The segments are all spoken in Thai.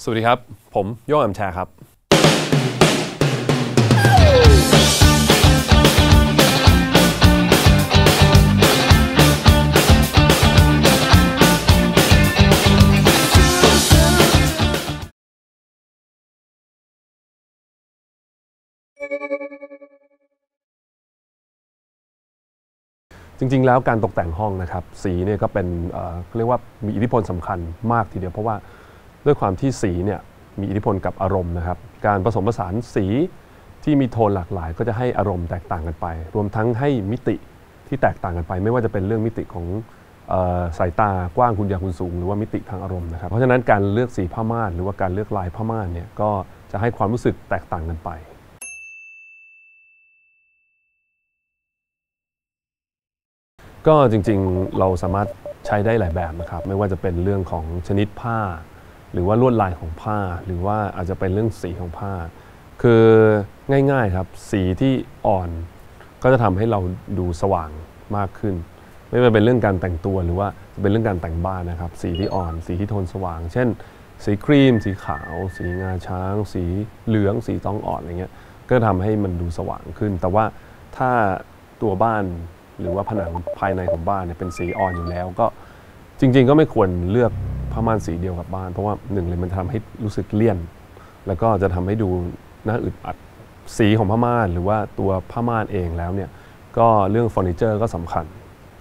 สวัสดีครับ ผมโย่งแอมแชร์ครับ จริงๆ แล้วการตกแต่งห้องนะครับ สีเนี่ยก็เป็นเเรียกว่ามีอิทธิพลสำคัญมากทีเดียวเพราะว่า ด้วยความที่สีเนี่ยมีอิทธิพลกับอารมณ์นะครับ การผสมผสานสีที่มีโทนหลากหลาย ก็จะให้อารมณ์แตกต่างกันไป รวมทั้งให้มิติที่แตกต่างกันไป ไม่ว่าจะเป็นเรื่องมิติของออสายตากว้างคุณยาวคุณสูง หรือว่ามิติทางอารมณ์นะครับ เพราะฉะนั้นการเลือกสีผ้าม่านหรือว่าการเลือกลายผ้าม่านเนี่ยก็จะให้ความรู้สึกแตกต่างกันไปก็จริงๆเราสามารถใช้ได้หลายแบบนะครับ ไม่ว่าจะเป็นเรื่องของชนิดผ้า หรือว่าลวดลายของผ้า หรือว่าอาจจะเป็นเรื่องสีของผ้า คือง่ายๆครับ สีที่อ่อนก็จะทำให้เราดูสว่างมากขึ้น ไม่ว่าเป็นเรื่องการแต่งตัวหรือว่าจะเป็นเรื่องการแต่งบ้านนะครับ สีที่อ่อน สีที่โทนสว่าง เช่น สีครีม สีขาว สีงาช้าง สีเหลือง สีตองอ่อนอะไรเงี้ยก็ทำให้มันดูสว่างขึ้น แต่ว่าถ้าตัวบ้านหรือว่าผนังภายในของบ้านเนี่ยเป็นสีอ่อนอยู่แล้วก็จริง ๆ ก็ไม่ควรเลือก ผ้าม่านสีเดียวกับบ้าน เพราะว่าหนึ่งเลยมันทำให้รู้สึกเลี่ยน แล้วก็จะทำให้ดูน่าอึดอัดสีของผ้าม่าน หรือว่าตัวผ้าม่านเองแล้วเนี่ยก็เรื่องเฟอร์นิเจอร์ก็สำคัญ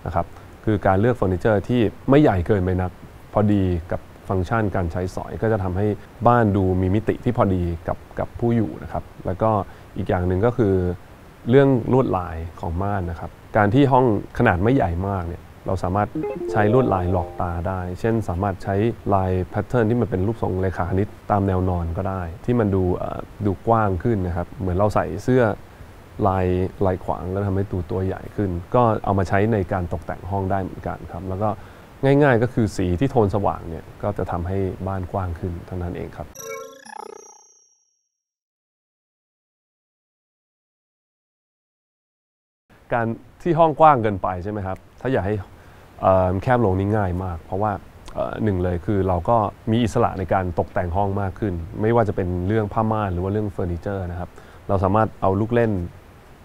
นะครับคือการเลือกเฟอร์นิเจอร์ที่ไม่ใหญ่เกินไปนัก พอดีกับฟังก์ชันการใช้สอยก็จะทำให้บ้านดูมีมิติที่พอดีกับกับผู้อยู่นะครับแล้วก็อีกอย่างหนึ่งก็คือเรื่องลวดลายของม่านนะครับ การที่ห้องขนาดไม่ใหญ่มากเนี่ย เราสามารถใช้ลวดลายหลอกตาได้ เช่น สามารถใช้ลายแพทเทิร์นที่มันเป็นรูปทรงเรขาคณิตตามแนวนอนก็ได้ ที่มันดูดูกว้างขึ้นนะครับ เหมือนเราใส่เสื้อลายลายขวางแล้วทำให้ตัวตัวใหญ่ขึ้น ก็เอามาใช้ในการตกแต่งห้องได้เหมือนกันครับ แล้วก็ง่ายๆก็คือสีที่โทนสว่างเนี่ยก็จะทำให้บ้านกว้างขึ้นเท่านั้นเองครับการที่ห้องกว้างเกินไปใช่ไหมครับ ถ้าอยากให้ แคบลงนี่ง่ายมาก เพราะว่าหนึ่งเลยคือเราก็มีอิสระในการตกแต่งห้องมากขึ้น ไม่ว่าจะเป็นเรื่องผ้าม่านหรือว่าเรื่องเฟอร์นิเจอร์นะครับเราสามารถเอาลูกเล่น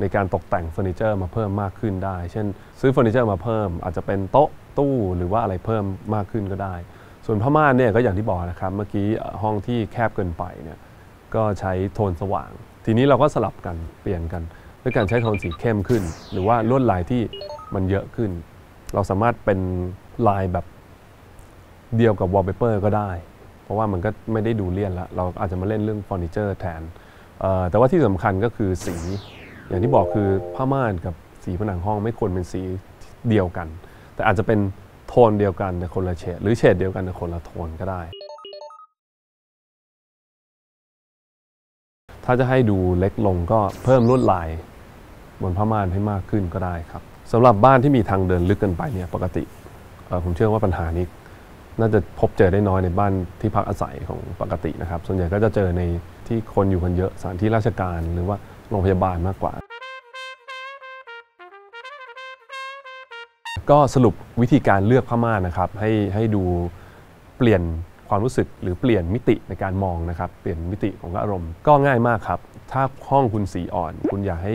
ในการตกแต่งเฟอร์นิเจอร์มาเพิ่มมากขึ้นได้ เช่น ซื้อเฟอร์นิเจอร์มาเพิ่ม อาจจะเป็นโต๊ะตู้หรือว่าอะไรเพิ่มมากขึ้นก็ได้ ส่วนผ้าม่านเนี่ยก็อย่างที่บอกนะครับเมื่อกี้ห้องที่แคบเกินไปเนี่ยก็ใช้โทนสว่าง ทีนี้เราก็สลับกันเปลี่ยนกัน ด้วยการใช้โทนสีเข้มขึ้น หรือว่าลวดลายที่มันเยอะขึ้น เราสามารถเป็นลายแบบเดียวกับวอลเปเปอร์ก็ได้ เพราะว่ามันก็ไม่ได้ดูเลี่ยนละ เราอาจจะมาเล่นเรื่องเฟอร์นิเจอร์แทน แต่ว่าที่สำคัญก็คือสี อย่างที่บอกคือผ้าม่านกับสีผนังห้องไม่ควรเป็นสีเดียวกัน แต่อาจจะเป็นโทนเดียวกันแต่คนละเฉด หรือเฉดเดียวกันแต่คนละโทนก็ได้ ถ้าจะให้ดูเล็กลงก็เพิ่มลวดลายบนผ้าม่านให้มากขึ้นก็ได้ครับ สำหรับบ้านที่มีทางเดินลึกเกินไปเนี่ยปกติผมเชื่อว่าปัญหานี้ น่าจะพบเจอได้น้อยในบ้านที่พักอาศัยของปกตินะครับ ส่วนใหญ่ก็จะเจอในที่คนอยู่กันเยอะสถานที่ราชการหรือว่าโรงพยาบาลมากกว่า ก็สรุปวิธีการเลือกผ้าม่านนะครับให้ให้ดูเปลี่ยนความรู้สึกหรือเปลี่ยนมิติในการมองนะครับเปลี่ยนมิติของอารมณ์ก็ง่ายมากครับ ถ้าห้องคุณสีอ่อน คุณอยากให้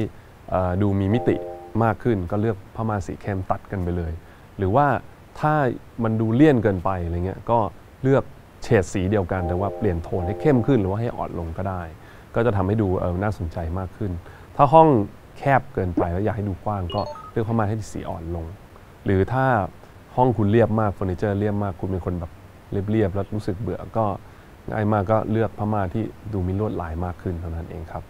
ดูมีมิติ มากขึ้นก็เลือกผ้าม่าสีเข้มตัดกันไปเลย หรือว่าถ้ามันดูเลี่ยนเกินไปอะไรเงี้ยก็เลือกเฉดสีเดียวกันแต่ว่าเปลี่ยนโทนให้เข้มขึ้นหรือว่าให้อ่อนลงก็ได้ ก็จะทำให้ดูเออน่าสนใจมากขึ้น ถ้าห้องแคบเกินไปแล้วอยากให้ดูกว้างก็เลือกผ้าม่าให้สีอ่อนลง หรือถ้าห้องคุณเรียบมากเฟอร์นิเจอร์เรียบมากคุณเป็นคนแบบเรียบๆแล้วรู้สึกเบื่อก็ง่ายมากก็เลือกผ้าม่าที่ดูมีลวดลายมากขึ้นเท่านั้นเองครับ